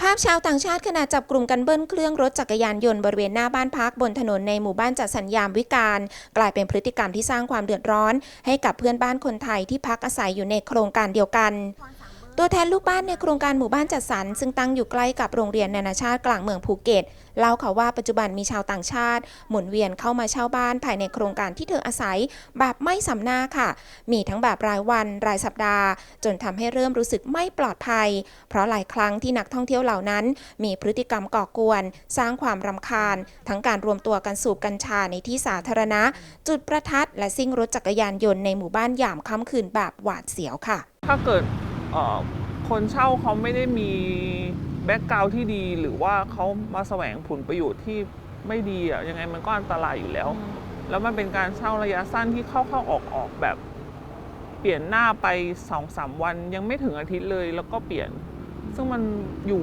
ภาพชาวต่างชาติขณะจับกลุ่มกันเบิ้ลเครื่องรถจักรยานยนต์บริเวณหน้าบ้านพักบนถนนในหมู่บ้านจัดสัญญามวิการ กลายเป็นพฤติกรรมที่สร้างความเดือดร้อน ให้กับเพื่อนบ้านคนไทยที่พักอาศัยอยู่ในโครงการเดียวกัน ตัวแทนลูกบ้านในโครงการหมู่บ้านจัดสรรซึ่งตั้งอยู่ใกล้กับโรงเรียนนานาชาติกลางเมืองภูเก็ตเล่าค่ะว่าปัจจุบันมีชาวต่างชาติ หมุนเวียนเข้ามาเช่าบ้านภายในโครงการที่เธออาศัย แบบไม่สำน้าค่ะ มีทั้งแบบรายวันรายสัปดาห์ จนทำให้เริ่มรู้สึกไม่ปลอดภัย เพราะหลายครั้งที่นักท่องเที่ยวเหล่านั้น มีพฤติกรรมก่อกวน สร้างความรำคาญ ทั้งการรวมตัวกันสูบกัญชาในที่สาธารณะ จุดประทัดและซิ่งรถจักรยานยนต์ในหมู่บ้านยามค่ำคืนแบบหวาดเสียวค่ะ ถ้าเกิด คนเช่าเขาไม่ได้มีแบ็กกราวที่ดีหรือว่าเขามาแสวงผลประโยชน์ที่ไม่ดีอะยังไงมันก็อันตรายอยู่แล้ว แล้วมันเป็นการเช่าระยะสั้นที่เข้าเข้าออกออกแบบเปลี่ยนหน้าไปสองสามวันยังไม่ถึงอาทิตย์เลยแล้วก็เปลี่ยน ซึ่งมันอยู่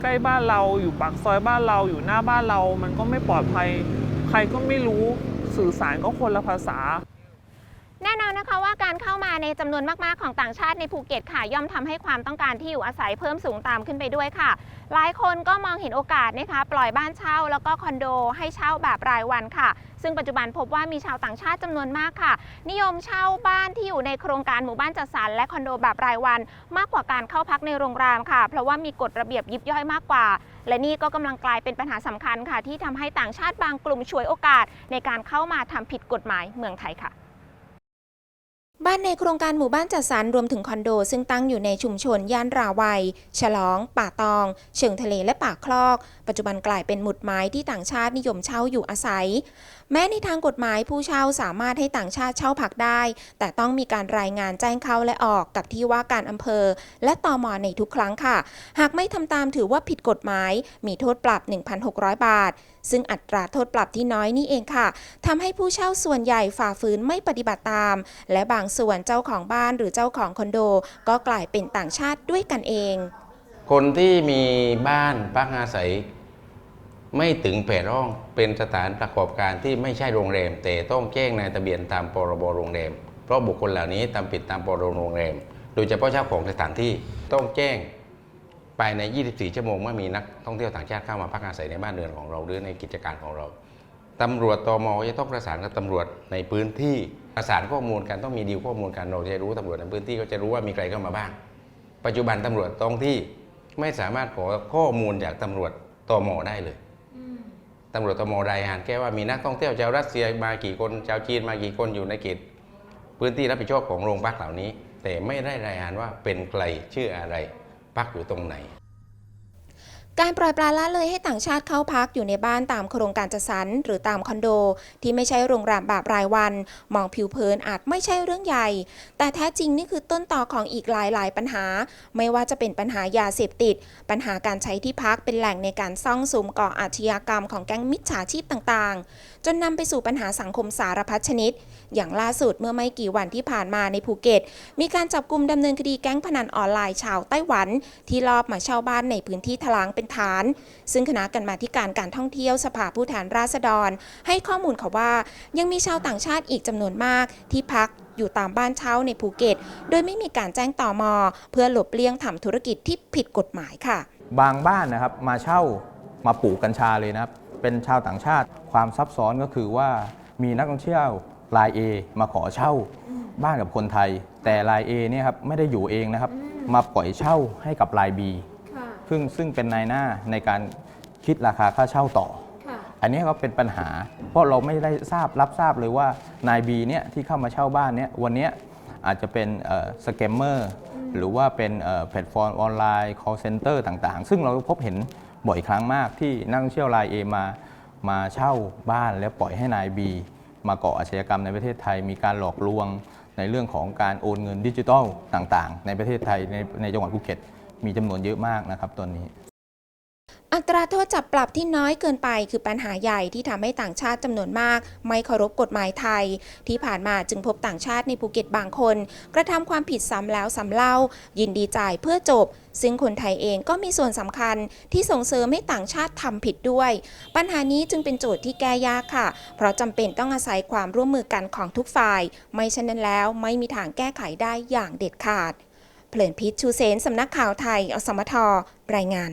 ใกล้บ้านเราอยู่ปากซอยบ้านเราอยู่หน้าบ้านเรา มันก็ไม่ปลอดภัย ใครก็ไม่รู้สื่อสารก็คนละภาษา แน่นอนนะคะว่าการเข้ามาในจำนวนมากๆของต่างชาติในภูเก็ตค่ะ ย่อมทำให้ความต้องการที่อยู่อาศัยเพิ่มสูงตามขึ้นไปด้วยค่ะ หลายคนก็มองเห็นโอกาสนะคะ ปล่อยบ้านเช่าแล้วก็คอนโดให้เช่าแบบรายวันค่ะ ซึ่งปัจจุบันพบว่ามีชาวต่างชาติจำนวนมากค่ะ นิยมเช่าบ้านที่อยู่ในโครงการหมู่บ้านจัดสรรและคอนโดแบบรายวัน มากกว่าการเข้าพักในโรงแรมค่ะ เพราะว่ามีกฎระเบียบยิบย่อยมากกว่า และนี่ก็กำลังกลายเป็นปัญหาสำคัญค่ะ ที่ทำให้ต่างชาติบางกลุ่มฉวยโอกาส ในการเข้ามาทำผิดกฎหมายเมืองไทยค่ะ บ้านในโครงการหมู่บ้านจัดสรรรวมถึงคอนโด ซึ่งตั้งอยู่ในชุมชนย่านราวัย ฉลอง ป่าตอง เชิงทะเลและป่าคลอก ปัจจุบันกลายเป็นหมุดหมายที่ต่างชาตินิยมเช่าอยู่อาศัย แม้ในทางกฎหมายผู้เช่าสามารถให้ต่างชาติเช่าพักได้ แต่ต้องมีการรายงานแจ้งเข้าและออกกับที่ว่าการอำเภอ และตอมอในทุกครั้งค่ะ หากไม่ทำตามถือว่าผิดกฎหมาย มีโทษปรับ 1,600 บาทซึ่งอัตราโทษปรับที่น้อยนี่เองค่ะทำให้ผู้เช่าส่วนใหญ่ฝ่าฝืนไม่ปฏิบัติตาม และบางางส่วนเจ้าของบ้านหรือเจ้าของคอนโด ก็กลายเป็นต่างชาติด้วยกันเอง คนที่มีบ้านพักอาศัย ไม่ถึงแผ่ร่องเป็นสถานประกอบการที่ไม่ใช่โรงแรม แต่ต้องแจ้งในทะเบียนตามพรบโรงแรม เพราะบุคคลเหล่านี้ทำผิดตามพรบโรงแรม โดยเฉพาะเจ้าของสถานที่ต้องแจ้งภายใน 24 ชั่วโมงเมื่อมีนักท่องเที่ยวต่างชาติเข้ามาพักอาศัยในบ้านเรือนของเราหรือในกิจการของเรา ตำรวจตมจะต้องประสานกับตำรวจในพื้นที่ ประสานข้อมูลกันต้องมีดีลข้อมูลกันเราจะรู้ตำรวจในพื้นที่ก็จะรู้ว่ามีใครเข้ามาบ้าง ปัจจุบันตำรวจท้องที่ไม่สามารถขอข้อมูลจากตำรวจตมได้เลยตำรวจตมรายงานแค่ว่ามีนักท่องเที่ยวชาวรัสเซียมากี่คนชาวจีนมากี่คนอยู่ในเขตพื้นที่รับผิดชอบของโรงพักเหล่านี้ แต่ไม่ได้รายงานว่าเป็นใครชื่ออะไรพักอยู่ตรงไหน การปล่อยปลาละเลยให้ต่างชาติเข้าพักอยู่ในบ้านตามโครงการจัดสรรหรือตามคอนโด ที่ไม่ใช่โรงแรมแบบรายวัน มองผิวเผินอาจไม่ใช่เรื่องใหญ่ แต่แท้จริงนี่คือต้นต่อของอีกหลายๆ ปัญหา ไม่ว่าจะเป็นปัญหายาเสพติด ปัญหาการใช้ที่พักเป็นแหล่งในการซ่องสุมก่ออาชญากรรมของแก๊งมิจฉาชีพต่างๆ จนนำไปสู่ปัญหาสังคมสารพัดชนิด อย่างล่าสุดเมื่อไม่กี่วันที่ผ่านมาในภูเก็ต มีการจับกลุ่มดำเนินคดีแก๊งพนันออนไลน์ชาวไต้หวัน ที่ลอบมาเช่าบ้านในพื้นที่ทลางเป็นฐาน ซึ่งคณะกรรมาธิการการท่องเที่ยวสภาผู้แทนราษฎร ให้ข้อมูลเขาว่ายังมีชาวต่างชาติอีกจำนวนมากที่พักอยู่ตามบ้านเช่าในภูเก็ต โดยไม่มีการแจ้งต่อมอเพื่อหลบเลี่ยงทำธุรกิจที่ผิดกฎหมายค่ะ บางบ้านนะครับมาเช่ามาปลูกกัญชาเลยนะครับ เป็นชาวต่างชาติความซับซ้อนก็คือว่ามีนักท่องเที่ยวราย A มาขอเช่าบ้านกับคนไทย แต่ราย A เนี่ยครับไม่ได้อยู่เองนะครับ มาปล่อยเช่าให้กับราย B ซึ่งซึ่งเป็นนายหน้าในการคิดราคาค่าเช่าต่ออันนี้ก็เป็นปัญหา เพราะเราไม่ได้ทราบรับทราบเลยว่านายบีเนี่ยที่เข้ามาเช่าบ้านเนี่ยวันเนี้ยอาจจะเป็นสแกมเมอร์หรือว่าเป็นเอ่อแพลตฟอร์มออนไลน์ call center ต่างๆ ซึ่งเราพบเห็นบ่อยครั้งมากที่นักท่องเที่ยวราย A มามาเช่าบ้านแล้วปล่อยให้นาย B มาก่ออาชญากรรมในประเทศไทย มีการหลอกลวงในเรื่องของการโอนเงินดิจิทัลต่างๆ ในประเทศไทยในในจังหวัดภูเก็ต มีจำนวนเยอะมากนะครับตอนนี้ อัตราโทษจับปรับที่น้อยเกินไปคือปัญหาใหญ่ที่ทำให้ต่างชาติจำนวนมาก ไม่เคารพกฎหมายไทย ที่ผ่านมาจึงพบต่างชาติในภูเก็ตบางคน กระทำความผิดซ้ำแล้วซ้ำเล่า ยินดีจ่ายเพื่อจบ ซึ่งคนไทยเองก็มีส่วนสำคัญที่ส่งเสริมให้ต่างชาติทำผิดด้วย ปัญหานี้จึงเป็นโจทย์ที่แก้ยากค่ะ เพราะจำเป็นต้องอาศัยความร่วมมือกันของทุกฝ่าย ไม่เช่นนั้นแล้วไม่มีทางแก้ไขได้อย่างเด็ดขาด เพลินพิษชูเซนสำนักข่าวไทย อสมทรายงาน